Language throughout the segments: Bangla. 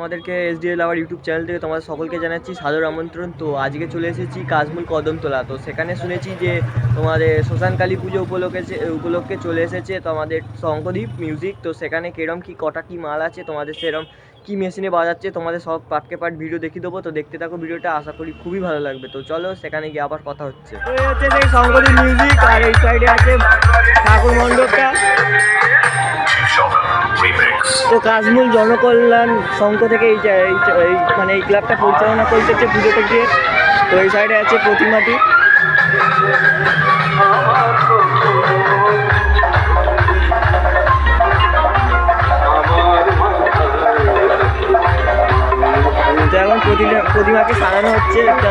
তোমাদেরকে এসডিএল আওয়ার ইউটিউব চ্যানেল থেকে তোমাদের সকলকে জানাচ্ছি সাদর আমন্ত্রণ। তো আজকে চলে এসেছি কাজমুল কদমতলা। তো সেখানে শুনেছি যে তোমাদের শ্মশান কালী পুজো উপলক্ষে উপলক্ষে চলে এসেছে তোমাদের শঙ্করদীপ মিউজিক তো সেখানে কিরম কি, কটা কি মাল আছে, তোমাদের সেরম কি মেশিনে বাজাচ্ছে, তোমাদের সব পার্টকে পার্ট ভিডিও দেখিয়ে দেবো। তো দেখতে থাকো ভিডিওটা আশা করি খুবই ভালো লাগবে। তো চলো সেখানে গিয়ে আবার কথা হচ্ছে। মিউজিক আর এই সাইডে আছে ঠাকুর মণ্ডপটা। তো কাজমুল জনকল্যাণ সংঘ থেকে এই মানে এই ক্লাবটা পরিচালনা করতেছে পুজোতে গিয়ে। তো এই সাইডে আছে প্রতিমাটি। তো এখন প্রতিমাকে সাজানো হচ্ছে একটা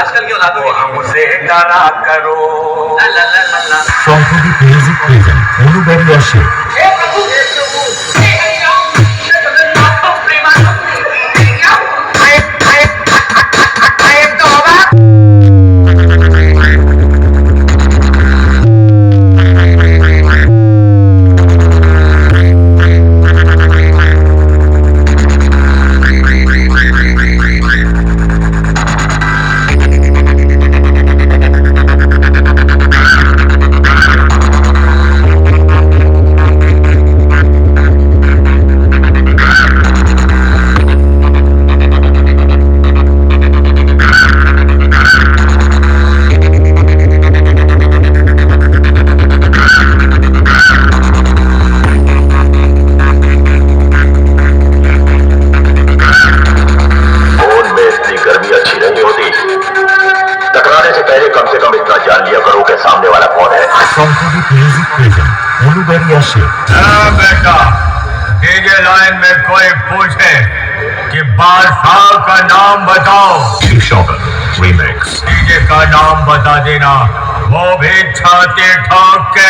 आजकल की औलादों तो के लिए हमसे डरा करो ला ला ला ला ला সম্প্রতি মিউজিক প্রেজেন্ট অনুবাড়ি আসে संशोधित म्यूज़िक प्रेजेंट ब्लूबेरिया से बेटा डीजे लाइन में कोई पूछे कि बादशाह का नाम बताओ रीमेक्स डीजे का नाम बता देना वो भी छाती ठोक के